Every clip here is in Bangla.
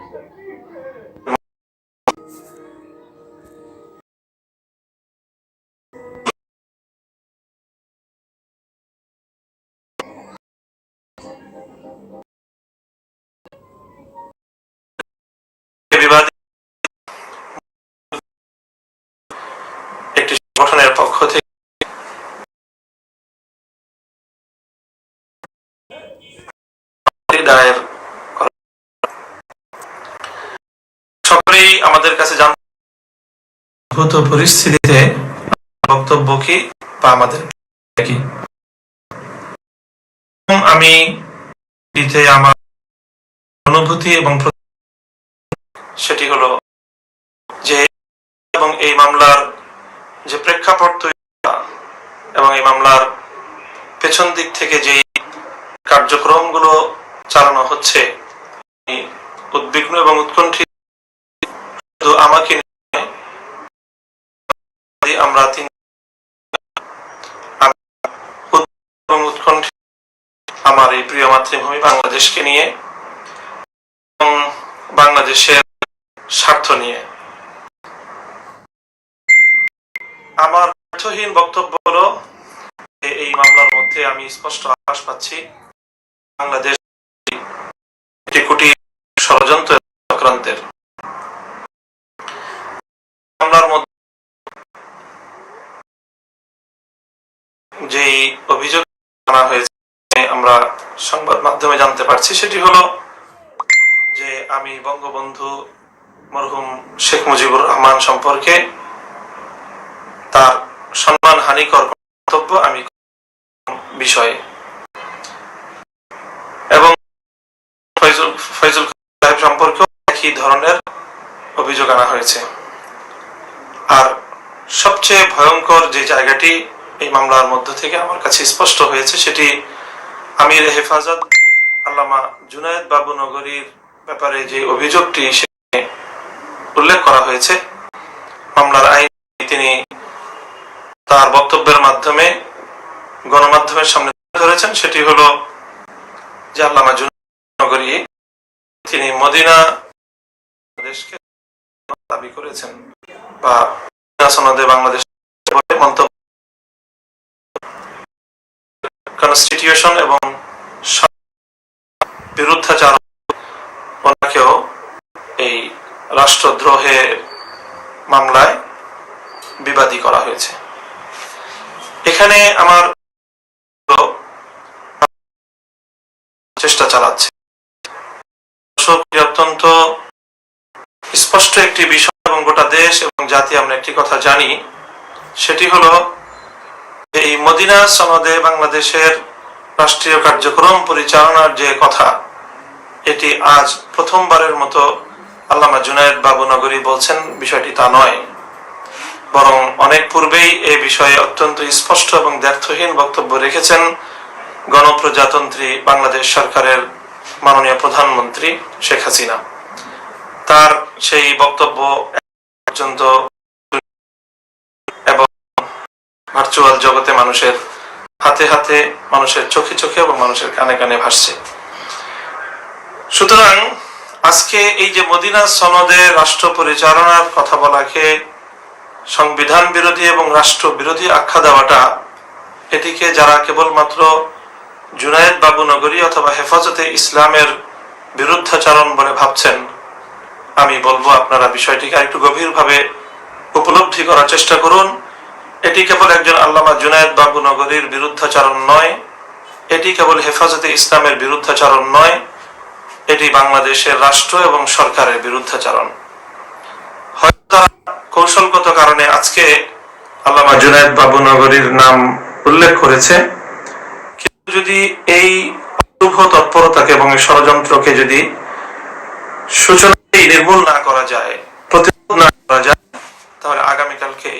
Thank you. সকলেই আমাদের কাছে জানতে পরিস্থিতিতে বক্তব্য কি বা আমাদের কি? আমি আমার অনুভূতি এবং সেটি হলো যে এবং এই মামলার যে প্রেক্ষাপট তৈরি এবং এই মামলার পেছন দিক থেকে যে কার্যক্রমগুলো চালানো হচ্ছে উদ্বিগ্ন এবং উৎকণ্ঠিত আমাকে আমরা তিন আমার এই প্রিয় মাতৃভূমি বাংলাদেশকে নিয়ে এবং বাংলাদেশের স্বার্থ নিয়ে। আমার অর্থহীন বক্তব্য হলো এই মামলার মধ্যে আমি স্পষ্ট আভাস পাচ্ছি। বাংলাদেশ কোটি ষড়যন্ত্র এবং চক্রান্তের মামলার মধ্যে যেই অভিযোগ আনা হয়েছে আমরা সংবাদ মাধ্যমে জানতে পারছি, সেটি হলো যে আমি বঙ্গবন্ধু মরহুম শেখ মুজিবুর রহমান সম্পর্কে তার সম্মান হানিকর মন্তব্য আমি বিষয়ে। এবং ফয়জুল ফয়জুল সাহেব সম্পর্কেও একই ধরনের অভিযোগ আনা হয়েছে। আর সবচেয়ে ভয়ঙ্কর যে জায়গাটি এই মামলার মধ্য থেকে আমার কাছে স্পষ্ট হয়েছে, সেটি আমির হেফাজত আল্লামা জুনায়েদ বাবু নগরীর ব্যাপারে যে অভিযোগটি সেখানে উল্লেখ করা হয়েছে, মামলার আইন তিনি তার বক্তব্যের মাধ্যমে গণমাধ্যমের সামনে ধরেছেন, সেটি হলো যে আল্লামা জুনায়েদ নগরী তিনি মদিনা দেশকে দাবি করেছেন বা বাংলাদেশ মন্তব্য কনস্টিটিউশন এবং বিরুদ্ধাচার ওনাকেও এই রাষ্ট্রদ্রোহের মামলায় বিবাদী করা হয়েছে। এখানে আমার চেষ্টা চালাচ্ছে। অত্যন্ত স্পষ্ট একটি বিষয় এবং গোটা দেশ এবং জাতি আমরা একটি কথা জানি, সেটি হলো এই মদিনা সনদে বাংলাদেশের রাষ্ট্রীয় কার্যক্রম পরিচালনার যে কথা, এটি আজ প্রথমবারের মতো আল্লামা জুনায়েদ বাবু নগরী বলছেন, বিষয়টি তা নয়। বরং অনেক পূর্বেই এ বিষয়ে অত্যন্ত স্পষ্ট এবং দ্ব্যর্থহীন বক্তব্য রেখেছেন গণপ্রজাতন্ত্রী বাংলাদেশ সরকারের মাননীয় প্রধানমন্ত্রী শেখ হাসিনা। তার সেই বক্তব্য পর্যন্ত এবং ভার্চুয়াল জগতে মানুষের হাতে হাতে, মানুষের চোখে চোখে এবং মানুষের কানে কানে ভাসছে। সুতরাং আজকে এই যে মদিনা সনদে রাষ্ট্র পরিচালনার কথা বলাকে সংবিধান বিরোধী এবং রাষ্ট্র বিরোধী আখ্যা দেওয়াটা, এটিকে যারা কেবলমাত্র জুনায়েদ বাবু নগরী অথবা হেফাজতে ইসলামের বিরুদ্ধাচরণ বলে ভাবছেন, আমি বলব আপনারা বিষয়টিকে একটু গভীরভাবে উপলব্ধি করার চেষ্টা করুন। এটি কেবল একজন আল্লামা জুনায়েদ বাবু নগরীর বিরুদ্ধাচরণ নয়, এটি কেবল হেফাজতে ইসলামের বিরুদ্ধাচরণ নয়, এটি বাংলাদেশের রাষ্ট্র এবং সরকারের বিরুদ্ধাচরণ। কৌশলগত কারণে আজকে আল্লামা জুনায়েদ বাবু নগরীর নাম উল্লেখ করেছে, কিন্তু যদি এই অশুভ তৎপরতাকে এবং এই ষড়যন্ত্রকে যদি সূচনাতেই নির্মূল না করা যায়, প্রতিরোধ না করা যায়, তাহলে আগামীকালকে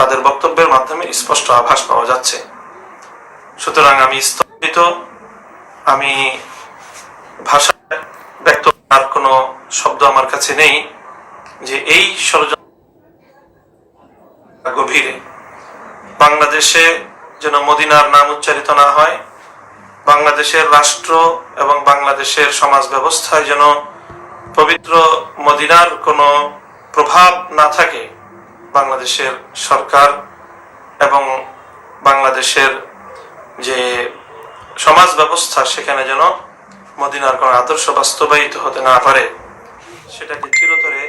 তাদের বক্তব্যের মাধ্যমে স্পষ্ট আভাস পাওয়া যাচ্ছে। সুতরাং আমি স্তম্ভিত। আমি ভাষায় ব্যক্ত করার কোনো শব্দ আমার কাছে নেই যে এই ষড়যন্ত্র গভীরে বাংলাদেশে যেন মদিনার নাম উচ্চারিত না হয়, বাংলাদেশের রাষ্ট্র এবং বাংলাদেশের সমাজ ব্যবস্থায় যেন পবিত্র মদিনার কোনো প্রভাব না থাকে বাংলাদেশের সরকার এবং বাংলাদেশের যে সমাজ ব্যবস্থা সেখানে যেন মদিনার কোনো আদর্শ বাস্তবায়িত হতে না পারে, সেটাকে চিরতরে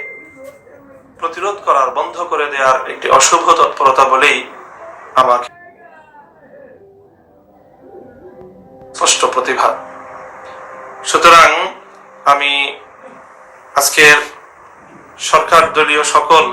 প্রতিরোধ করার, বন্ধ করে দেওয়ার একটি অশুভ তৎপরতা বলেই আমাকে স্পষ্ট প্রতিভা। সুতরাং আমি আজকের সরকার দলীয় সকল